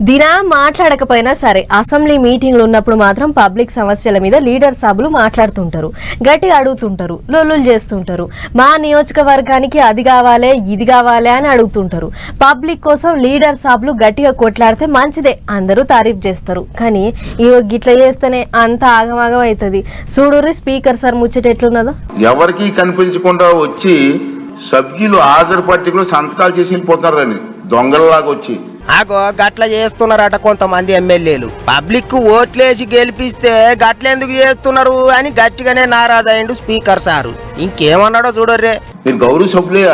దినా మాట్లాడకపోయినా సరే అసెంబ్లీ మీటింగ్లు ఉన్నప్పుడు మాత్రం పబ్లిక్ సమస్యల మీద లీడర్ సభలు మాట్లాడుతుంటారు. గట్టిగా అడుగుతుంటారు. లొల్లులు చేస్తుంటారు. మా నియోజకవర్గానికి అది కావాలే ఇది కావాలే అని అడుగుతుంటారు. పబ్లిక్ కోసం లీడర్ సభలు గట్టిగా కొట్లాడితే మంచిదే అందరూ తారీఫ్ చేస్తారు. కానీ ఇగో గిట్ల చేస్తేనే అంత ఆగమాగం అవుతుంది. చూడురి స్పీకర్ సార్ ముచ్చట ఎట్లున్నదో. ఎవరికి కనిపించకుండా వచ్చి సభ్యులు హాజరు పట్టికలు సంతకాలు చేసి వెళ్ళిపోతున్నారని దొంగలలాగా వచ్చి. ఆగో గట్ల చేస్తున్నారట కొంతమంది ఎమ్మెల్యేలు. పబ్లిక్ ఓట్లేసి గెలిపిస్తే గట్లెందుకు చేస్తున్నారు అని గట్టిగానే నారాజయ్యండు స్పీకర్ సారు. ఇంకేమన్నాడో చూడర్రే. మీరు గౌరవ సభ్యులే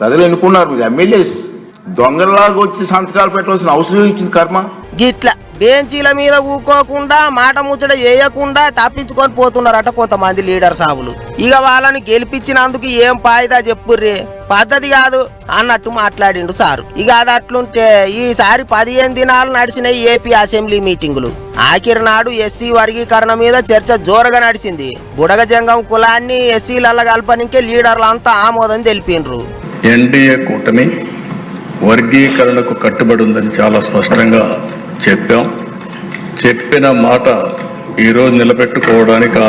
ప్రజలు ఎన్నుకున్నారు మీరు ఎమ్మెల్యేస్. దొంగలలాగా వచ్చి సంతకాలు పెట్టవలసిన అవసరం ఇచ్చింది కర్మ? గిట్ల బెంచీల మీద ఊకోకుండా మాట ముచ్చట చేయకుండా తప్పించుకొని పోతున్నారట కొంతమంది లీడర్ సాబులు ఇక వాళ్ళని గెలిపించినందుకు ఏం పాయిదా చెప్పుర్రి? పద్ధతి కాదు అన్నట్టు మాట్లాడిండు సారు. ఇక అది అట్లుంటే ఈసారి పదిహేను దినాలు నడిచిన ఏపీ అసెంబ్లీ మీటింగులు. ఆఖరి నాడు ఎస్సీ వర్గీకరణ మీద చర్చ జోరుగా నడిచింది. బుడగ జంగం కులాన్ని ఎస్సీల కల్పనికే లీడర్లంతా ఆమోదం తెలిపిండ్రు. ఎన్డీఏ కూటమి వర్గీకరణకు కట్టుబడి ఉందని చాలా స్పష్టంగా చెప్పాం. చెప్పిన మాట ఈరోజు నిలబెట్టుకోవడానికి ఆ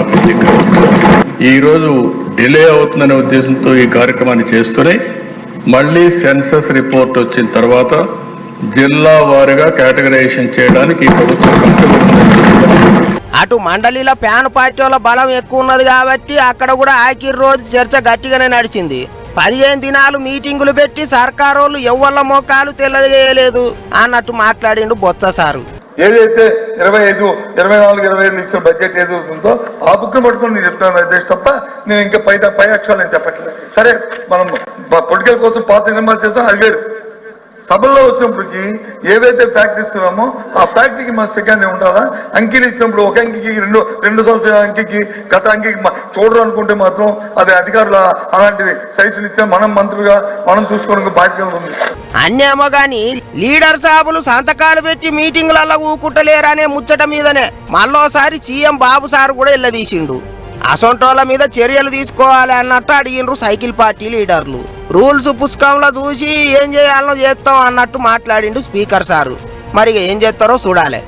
ఈరోజు డిలే అవుతుందనే ఉద్దేశంతో ఈ కార్యక్రమాన్ని చేస్తూనే మళ్ళీ సెన్సస్ రిపోర్ట్ వచ్చిన తర్వాత జిల్లా వారిగా కేటగరైజేషన్ చేయడానికి ఈ ప్రభుత్వం అటు మండలిలో ప్యాన్ పార్టీల బలం ఎక్కువ ఉన్నది కాబట్టి అక్కడ కూడా ఆఖరి రోజు చర్చ గట్టిగానే నడిచింది. పదిహేను దినాలు మీటింగులు పెట్టి సర్కారోళ్ళు ఎవ్వళ్ళ మోకాలు తెలియజేయలేదు అన్నట్టు మాట్లాడిండు బొత్స సారు. ఏదైతే ఇరవై ఐదు ఇరవై నాలుగు ఇరవై ఐదు ఇచ్చిన బడ్జెట్ ఏది ఉందో ఆ బుక్ పట్టుకుని నేను చెప్తాను అధ్యక్ష తప్ప నేను ఇంకా పై పై అక్షరాలు నేను చెప్పట్లేదు. సరే మనం పొలిటికల్ కోసం పాత నిర్మాణం చేస్తాం అది వేరు సభల్లో వచ్చినప్పటికి ఏవైతే ఫ్యాక్టరీ ఇస్తున్నామో ఆ ఫ్యాక్టరీకి మన సెకండ్ ఉండాలా? అంకీలు ఇచ్చినప్పుడు ఒక అంకికి రెండు రెండు సంవత్సరాల అంకికి గత అంకికి చూడరు అనుకుంటే మాత్రం అది అధికారుల అలాంటివి సైజులు ఇచ్చిన మనం మంత్రులుగా మనం చూసుకోవడానికి బాధ్యత ఉంది. అన్నేమో గాని లీడర్ సాబులు సంతకాలు పెట్టి మీటింగ్లలో ఊకుంటలేరనే ముచ్చట మీదనే. మళ్ళోసారి సీఎం బాబు సార్ కూడా ఇల్లదీసిండు అసొంటోల మీద చర్యలు తీసుకోవాలి అన్నట్టు అడిగినారు సైకిల్ పార్టీ లీడర్లు. రూల్స్ పుస్తకంలో చూసి ఏం చేయాలనో చేస్తాం అన్నట్టు మాట్లాడిండు స్పీకర్ సారు. మరి ఏం చేస్తారో చూడాలి.